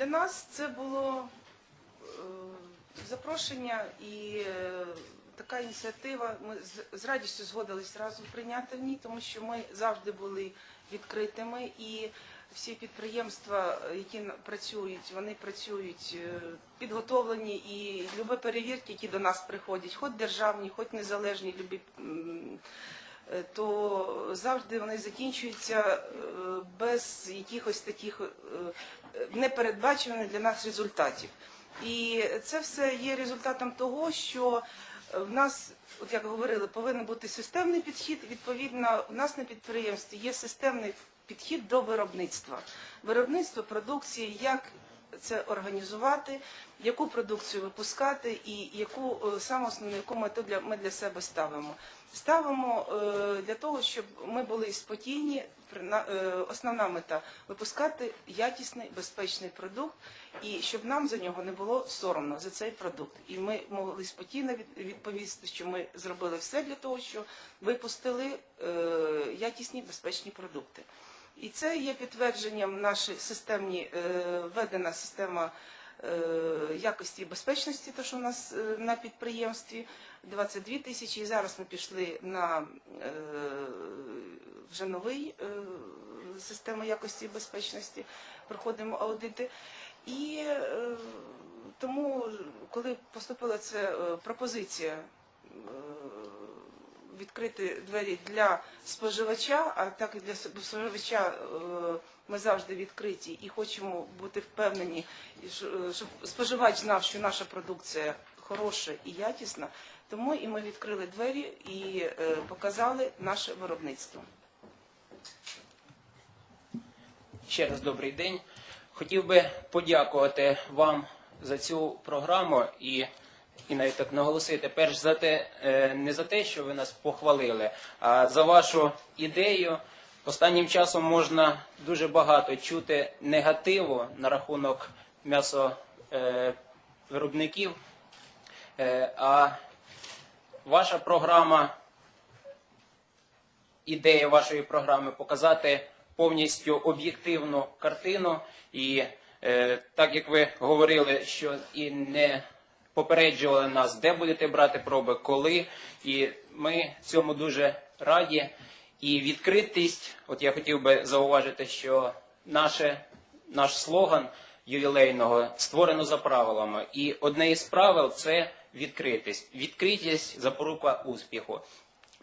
Для нас це було е, запрошення і е, така ініціатива. Ми з- радістю згодились разом прийняти в ній, тому що ми завжди були відкритими і всі підприємства, які працюють, вони працюють е, підготовлені і любі перевірки, які до нас приходять, хоч державні, хоч незалежні, любі. Е, то завжди вони закінчуються е, без якихось таких е, непередбачуваних для нас результатів. І це все є результатом того, що в нас, от як говорили, повинен бути системний підхід. Відповідно, у нас на підприємстві є системний підхід до виробництва. Виробництво продукції, як це організувати, яку продукцію випускати і яку е, саме основну яку мету для ми для себе ставимо. Ставимо е, для того, щоб ми були спокійні. Е, Основна мета випускати якісний безпечний продукт, і щоб нам за нього не було соромно за цей продукт. І ми могли спокійно відповісти, що ми зробили все для того, що випустили якісні безпечні продукти. І це є підтвердженням нашої системні е, введена система е, якості і безпечності, то що у нас е, на підприємстві 22 тисячі. І зараз ми пішли на вже новий систему якості і безпечності, проходимо аудити. І тому, коли поступила ця пропозиція відкрити двері для споживача, а так і для споживача е, ми завжди відкриті і хочемо бути впевнені, е, щоб споживач знав, що наша продукція хороша і якісна. Тому і ми відкрили двері і е, показали наше виробництво. Ще раз добрий день. Хотів би подякувати вам за цю програму і, і навіть так наголосити, перш за те, е, не за те, що ви нас похвалили, а за вашу ідею. Останнім часом можна дуже багато чути негативу на рахунок м'ясовиробників. Е, А ваша програма ідея вашої програми показати повністю об'єктивну картину. І е, так як ви говорили, що і не попереджували нас, де будете брати проби, коли. І ми цьому дуже раді. І відкритість, от я хотів би зауважити, що наше, наш слоган ювілейного створено за правилами. І одне із правил це відкритість. Відкритість запорука успіху.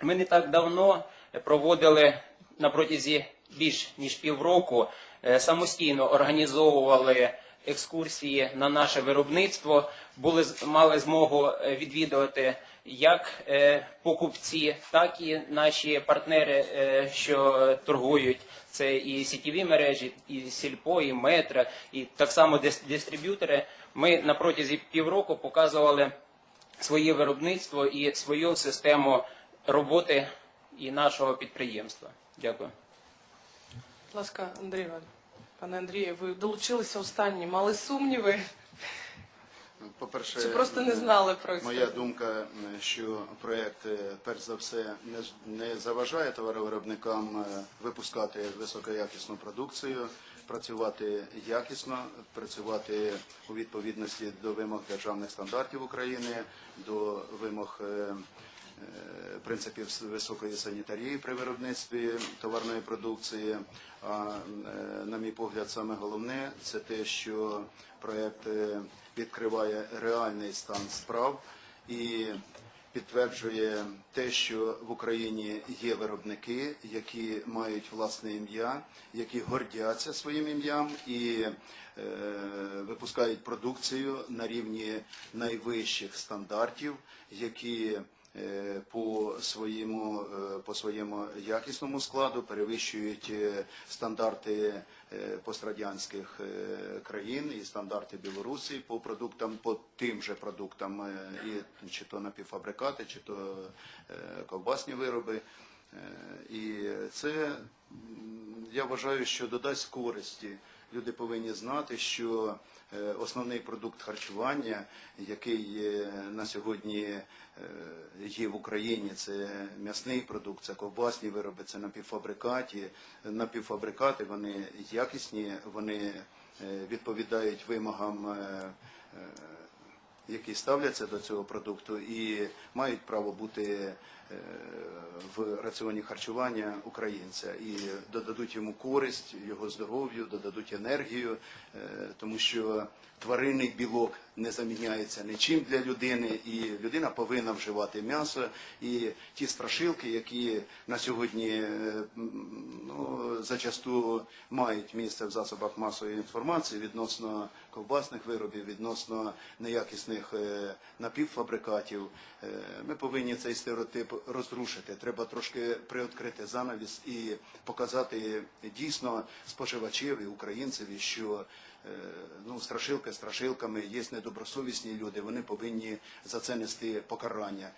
Ми не так давно проводили на протязі більш ніж півроку, е, самостійно організовували екскурсії на наше виробництво, були мали змогу е, відвідувати як е, покупці, так і наші партнери, е, що торгують. Це і сітєві мережі, і сільпо, і метро, і так само дистриб'ютори. Ми на протязі півроку показували своє виробництво і свою систему роботи і нашого підприємства. Дякую. Будь ласка, Андрій Іванович. Пане Андрію, ви долучилися останні, мали сумніви, По-перше, чи просто не знали про моя думка, е, що проект, е, перш за все, не, не заважає товаровиробникам е, випускати високоякісну продукцію, працювати якісно, працювати у відповідності до вимог державних стандартів України, до вимог. Е, принципів високої санітарії при виробництві товарної продукції. А е, на мій погляд, саме головне це те, що проект е, відкриває реальний стан справ і підтверджує те, що в Україні є виробники, які мають власне ім'я, які гордяться своїм ім'ям і е, випускають продукцію на рівні найвищих стандартів, які по своєму, е, по своєму якісному складу перевищують е, стандарти е, пострадянських е, країн і стандарти Білорусі по продуктам, по тим же продуктам, е, і чи то напівфабрикати, чи то е, ковбасні вироби. Е, І це я вважаю, що додасть користі люди повинні знати, що е, основний продукт харчування, який на сьогодні е, є в Україні, це м'ясний продукт, це ковбасні вироби, це напівфабрикаті. Напівфабрикати вони якісні, вони е, відповідають вимогам. які ставляться до цього продукту і мають право бути в раціоні харчування українця і додадуть йому користь, його здоров'ю, додадуть енергію, е, тому що тваринний білок не заміняється нічим для людини, і людина повинна вживати м'ясо. І ті страшилки, які на сьогодні е, ну, зачасту мають місце в засобах масової інформації відносно ковбасних виробів, відносно неякісних е, напівфабрикатів. Ми повинні цей стереотип розрушити. Треба трошки приоткрити занавіс і показати дійсно споживачеві, українцеві, що е, ну, страшилки страшилками, є недобросовісні люди, вони повинні за це нести покарання.